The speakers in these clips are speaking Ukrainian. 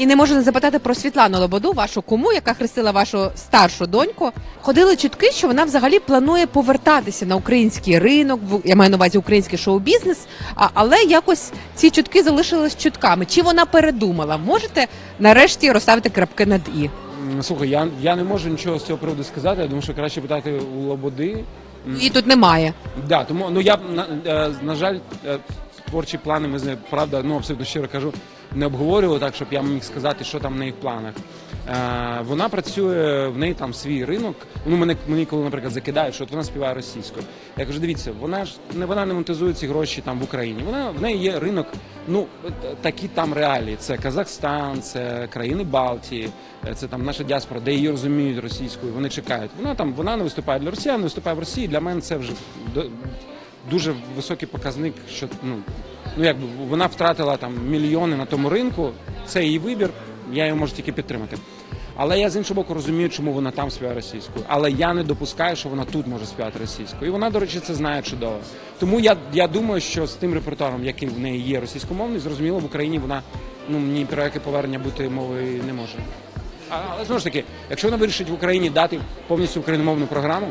І не можу не запитати про Світлану Лободу, вашу куму, яка хрестила вашу старшу доньку. Ходили чутки, що вона взагалі планує повертатися на український ринок. Я маю на увазі український шоу-бізнес. Але якось ці чутки залишились чутками. Чи вона передумала? Можете нарешті розставити крапки над і? Слухай, я, я не можу нічого з цього приводу сказати. Я думаю, що краще питати у Лободи. Її тут немає. Да, тому ну я на, е, на жаль, е, творчі плани ми з нею, правда, ну абсолютно щиро кажу, не обговорювали так, щоб я міг сказати, що там в неї в планах. Е, вона працює, в неї там свій ринок. Ну мене мені коли, наприклад, закидають, що от вона співає російською. Я кажу, дивіться, вона ж не вона не монетизує ці гроші там в Україні. Вона в неї є ринок. Ну такі там реалії. Це Казахстан, це країни Балтії, е, це там наша діаспора, де її розуміють російською. Вони чекають. Вона там вона не виступає для росіян, не виступає в Росії. Для мене це вже дуже високий показник, що ну, ну якби вона втратила там мільйони на тому ринку. Це її вибір, я її можу тільки підтримати. Але я з іншого боку розумію, чому вона там співає російською. Але я не допускаю, що вона тут може співати російською. І вона, до речі, це знає чудово. Тому я, я думаю, що з тим репертуаром, який в неї є російськомовний, зрозуміло, в Україні вона ну ні про яке повернення бути мовою не може. Але знову ж таки, якщо вона вирішить в Україні дати повністю україномовну програму,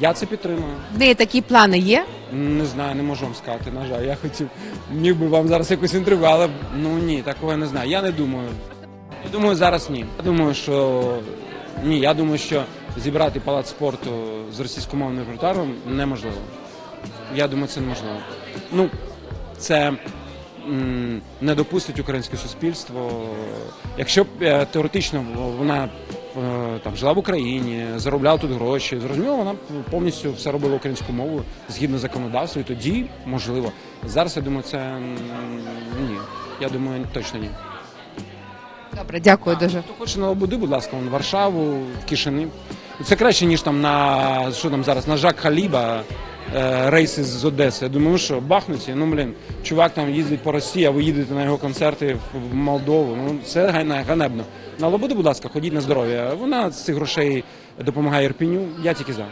я це підтримую. В неї такі плани є. Не знаю, не можу вам сказати. На жаль, я хотів міг би вам зараз якусь інтригу, але ну ні, такого я не знаю. Я не думаю. Я думаю, зараз ні. Я думаю, що ні. Я думаю, що зібрати палац спорту з російськомовним репертуаром неможливо. Я думаю, це неможливо. Ну, це м, не допустить українське суспільство. Якщо б е, теоретично вона там жила в Україні, заробляла тут гроші, зрозуміло, вона повністю все робила українською мовою згідно законодавства, і тоді можливо. Зараз я думаю, це ні. Я думаю, точно ні. Добре, дякую дуже. Хто хоче на Лободи, будь ласка, вон, в Варшаву, в Кишини. Це краще, ніж там на що там зараз, на Жак Халіба. Е, Рейси з Одеси. Я думаю, ну що бахнуться. Ну блін, чувак там їздить по Росії, а ви їдете на його концерти в- Молдову. Ну це ганебно. На Лободу, будь ласка, ходіть на здоров'я. Вона з цих грошей допомагає Ірпіню. Я тільки за.